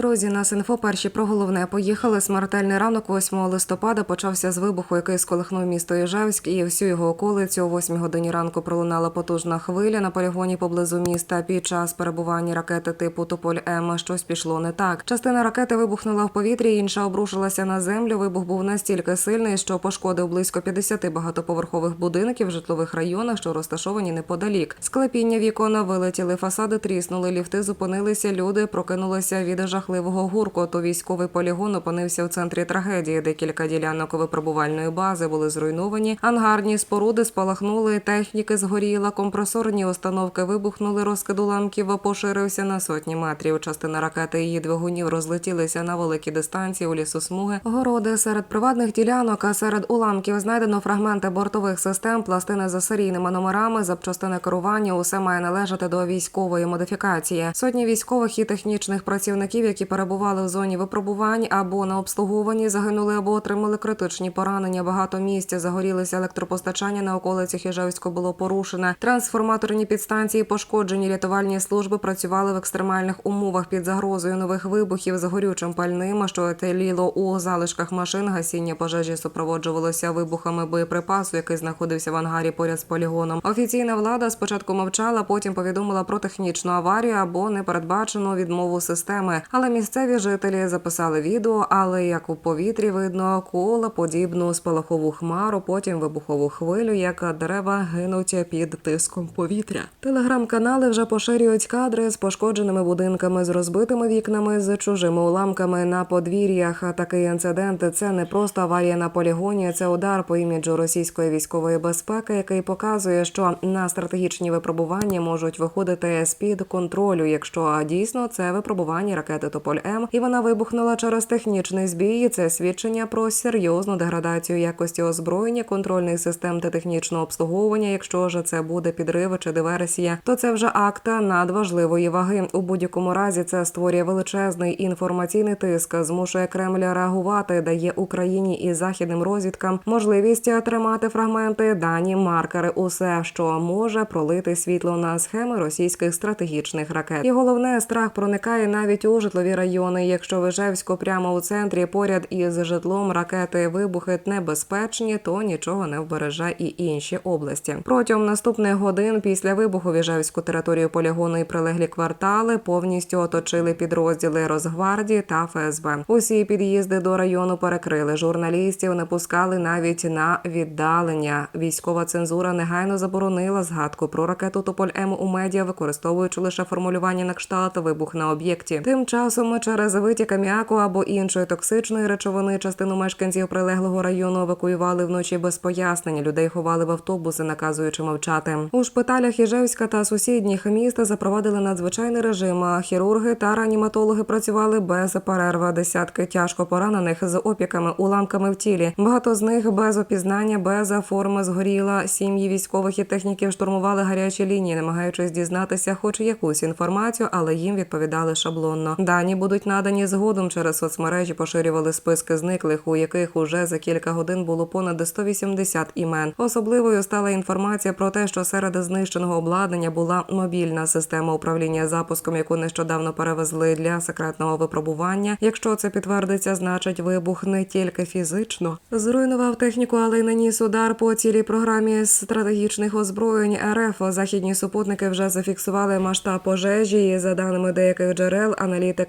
Друзі, нас інфо перші про головне поїхали. Смертельний ранок 8 листопада почався з вибуху, який сколихнув місто Іжевськ і всю його околицю. О 8 годині ранку пролунала потужна хвиля на полігоні поблизу міста. Під час перебування ракети типу Тополь М щось пішло не так. Частина ракети вибухнула в повітрі, інша обрушилася на землю. Вибух був настільки сильний, що пошкодив близько 50 багатоповерхових будинків в житлових районах, що розташовані неподалік. Склепіння вікон вилетіли, фасади тріснули, ліфти зупинилися. Люди прокинулися від жахливого гуркоту. Військовий полігон опинився в центрі трагедії. Декілька ділянок випробувальної бази були зруйновані. Ангарні споруди спалахнули, техніки згоріла, компресорні установки вибухнули. Розкид уламків поширився на сотні метрів. Частина ракети і її двигунів розлетілися на великі дистанції у лісосмуги. Городи серед приватних ділянок, а серед уламків знайдено фрагменти бортових систем, пластини за серійними номерами, запчастини керування. Усе має належати до військової модифікації. Сотні військових і технічних працівників, які перебували в зоні випробувань або на обслуговуванні, загинули або отримали критичні поранення. Багато місць загорілися електропостачання на околицях Іжевського було порушене. Трансформаторні підстанції пошкоджені. Рятувальні служби працювали в екстремальних умовах під загрозою нових вибухів з горючим пальним, що теліло у залишках машин. Гасіння пожежі супроводжувалося вибухами боєприпасу, який знаходився в ангарі поряд з полігоном. Офіційна влада спочатку мовчала, потім повідомила про технічну аварію або непередбачену відмову системи. Але місцеві жителі записали відео, але як у повітрі видно кола подібну спалахову хмару, потім вибухову хвилю, як дерева гинуть під тиском повітря. Телеграм-канали вже поширюють кадри з пошкодженими будинками, з розбитими вікнами, з чужими уламками на подвір'ях. Такий інцидент це не просто аварія на полігоні, це удар по іміджу російської військової безпеки, який показує, що на стратегічні випробування можуть виходити з під контролю, якщо дійсно це випробування ракети Тополь М, і вона вибухнула через технічний збій. Це свідчення про серйозну деградацію якості озброєння, контрольних систем та технічного обслуговування. Якщо ж це буде підрив чи диверсія, то це вже акта надважливої ваги. У будь-якому разі це створює величезний інформаційний тиск, змушує Кремль реагувати, дає Україні і західним розвідкам можливість тримати фрагменти, дані, маркери, усе, що може пролити світло на схеми російських стратегічних ракет. І головне, страх проникає навіть у житлові райони. Якщо в Ижевську прямо у центрі поряд із житлом ракети вибухи небезпечні, то нічого не вбереже і інші області. Протягом наступних годин після вибуху в Іжевську територію полігону і прилеглі квартали повністю оточили підрозділи Росгвардії та ФСБ. Усі під'їзди до району перекрили. Журналістів не пускали навіть на віддалення. Військова цензура негайно заборонила згадку про ракету Тополь М у медіа, використовуючи лише формулювання на кшталт вибух на об'єкті. Тим часом через витік аміаку або іншої токсичної речовини частину мешканців прилеглого району евакуювали вночі без пояснень. Людей ховали в автобуси, наказуючи мовчати. У шпиталях Іжевська та сусідніх міст запровадили надзвичайний режим. а Хірурги та реаніматологи працювали без перерви. Десятки тяжко поранених з опіками, уламками в тілі. Багато з них без опізнання, без форми згоріла. Сім'ї військових і техніків штурмували гарячі лінії, намагаючись дізнатися хоч якусь інформацію, але їм відповідали шаблонно. Дані будуть надані згодом через соцмережі. Поширювали списки зниклих, у яких уже за кілька годин було понад 180 імен. Особливою стала інформація про те, що серед знищеного обладнання була мобільна система управління запуском, яку нещодавно перевезли для секретного випробування. Якщо це підтвердиться, значить вибух не тільки фізично зруйнував техніку, але й наніс удар по цілій програмі стратегічних озброєнь РФ. Західні супутники вже зафіксували масштаб пожежі. І за даними деяких джерел,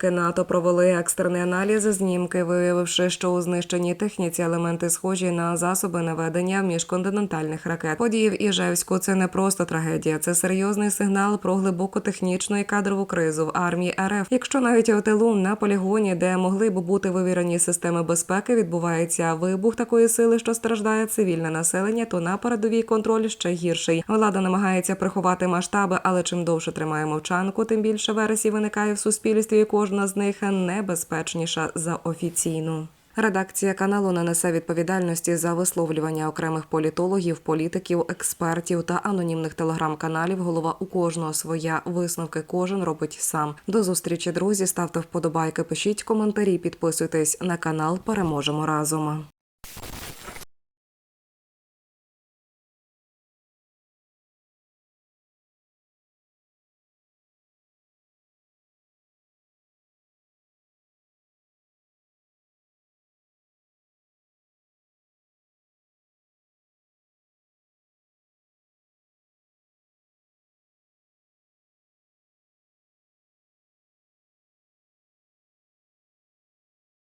аналітики НАТО провели екстрений аналіз знімки, виявивши, що у знищеній техніці елементи схожі на засоби наведення міжконтинентальних ракет. Події в Іжевську це не просто трагедія, це серйозний сигнал про глибоку технічну і кадрову кризу в армії РФ. Якщо навіть у на полігоні, де могли б бути вивірені системи безпеки, відбувається вибух такої сили, що страждає цивільне населення, то на передовій контроль ще гірший. Влада намагається приховати масштаби, але чим довше тримає мовчанку, тим більше вересій виникає в суспільстві. і Кожна з них небезпечніша за офіційну. Редакція каналу не несе відповідальності за висловлювання окремих політологів, політиків, експертів та анонімних телеграм-каналів. Голова у кожного своя висновки кожен робить сам. До зустрічі, друзі. Ставте вподобайки, пишіть коментарі, підписуйтесь на канал. Переможемо разом.